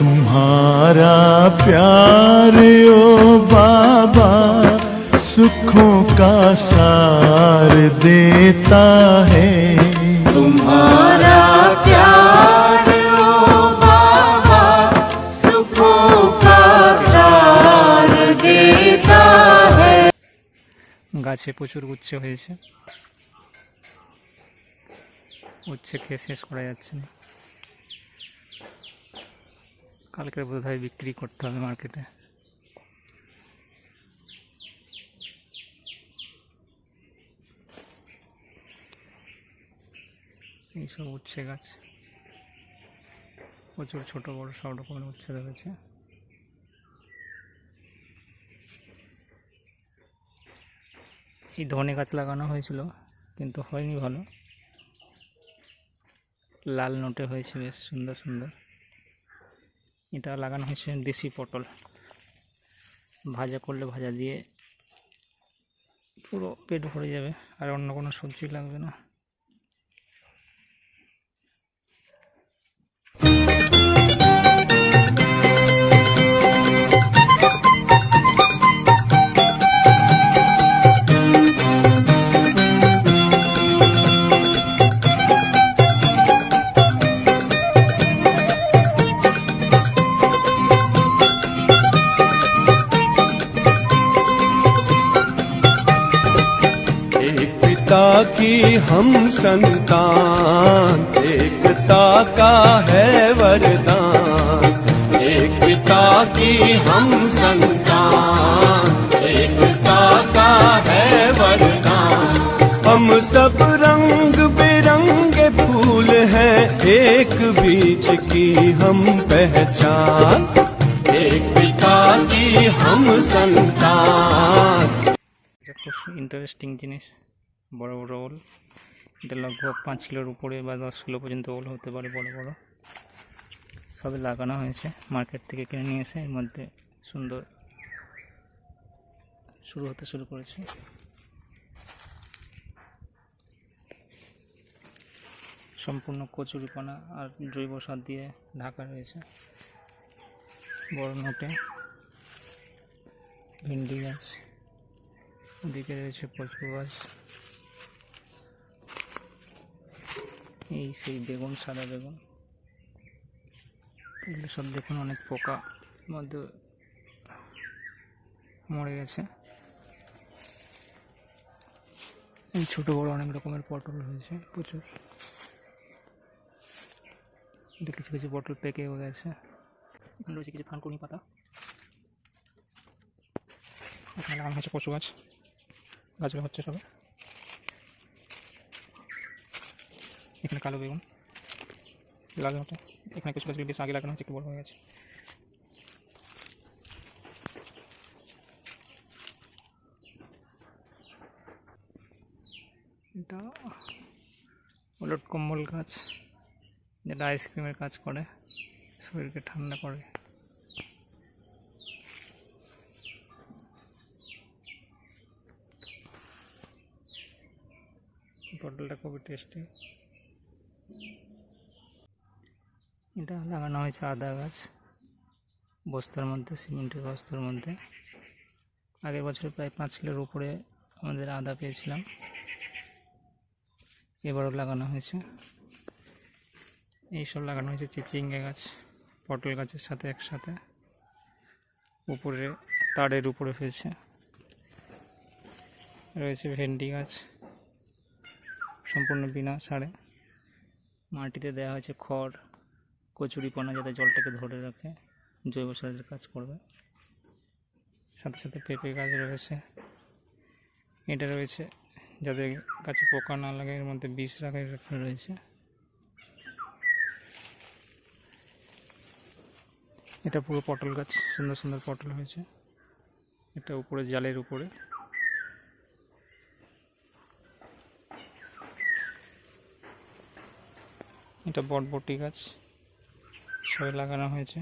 तुम्हारा प्यार ओ बाबा सुखों का सार देता है तुम्हारा प्यार ओ बाबा सुखों का सार देता है গাছে প্রচুর উচ্ছে হয়েছে উচ্ছে খেয়ে শেষ করা যাচ্ছে না কালকে বোধ হয় বিক্রি করতে হবে মার্কেটে এইসব উচ্ছে গাছ। প্রচুর ছোট, বড় সব রকমের উচ্ছে রয়েছে এই ধনে গাছ লাগানো হয়েছিল, কিন্তু হয়নি ভালো। লাল নোটে হয়েছে, বেশ সুন্দর সুন্দর। এটা লাগানো হয়েছে দেশি পটল। ভাজা করলে ভাজা দিয়ে পুরো পেট ভরে যাবে, আর অন্য কোনো সবজি লাগবে না। की हम संतान एकता का है वरदान एक पिता की हम संतान एकता का है वरदान हम सब रंग बिरंगे फूल हैं एक बीज की हम पहचान एक पिता की हम संतान এটা খুব ইন্টারেস্টিং জিনিস বড় বড় ওল। এটা লগভগ পাঁচ কিলোর উপরে বা দশ কিলো পর্যন্ত ওল হতে পারে বড় বড়। সবে লাগানো হয়েছে, মার্কেট থেকে কিনে নিয়ে এসে এর মধ্যে সুন্দর শুরু হতে শুরু করেছে। সম্পূর্ণ কচুরিপানা আর জৈব সার দিয়ে ঢাকা রয়েছে। বড় নোটে ভেন্ডি গাছ, ওদিকে রয়েছে কচু গাছ। এই সেই বেগুন, সাদা বেগুন। এগুলো সব দেখুন অনেক পোকা, মধ্যে মরে গেছে। এই ছোট বড় অনেক রকমের পটল হয়েছে, প্রচুর। কিছু কিছু পটল পেকেও গেছে। এখানে রয়েছে কিছু থানকুনি পাতা। এখানে লাগানো হয়েছে কচু গাছ। গাছগুলো হচ্ছে সবে। এখানে কালো বেগুন, লাল মতো এখানে কিছু গাছগুলো বেশ আগে লাগানো হয়েছে, একটু বড় হয়ে গেছে। এটা ওলট কম্বল গাছ, যেটা আইসক্রিমের কাজ করে, শরীরকে ঠান্ডা করে। পটলটা খুবই টেস্টি। এটা লাগানো হয়েছে আদা গাছ, বস্তার মধ্যে, সিমেন্টের বস্তার মধ্যে। আগের বছর প্রায় পাঁচ কিলোর উপরে আমাদের আদা পেয়েছিলাম। এবারও লাগানো হয়েছে। এইসব লাগানো হয়েছে চিচিঙ্গা গাছ, পটল গাছের সাথে একসাথে। উপরে, তারের উপরে ফেলছে। রয়েছে ভেন্ডি গাছ, সম্পূর্ণ বিনা সারে। মাটিতে দেওয়া হয়েছে খড় কচুরিপানা যাতে জলটাকে ধরে রাখে, জৈব সারের কাজ করবে। সাথে সাথে পেঁপে গাছ রয়েছে। এটা রয়েছে যাতে গাছে পোকা না লাগে, এর মধ্যে বিষ রাখা রয়েছে। এটা পুরো পটল গাছ, সুন্দর সুন্দর পটল হয়েছে। এটা উপরে, জালের উপরে। এটা বটবটি গাছ। সবে লাগানো হয়েছে।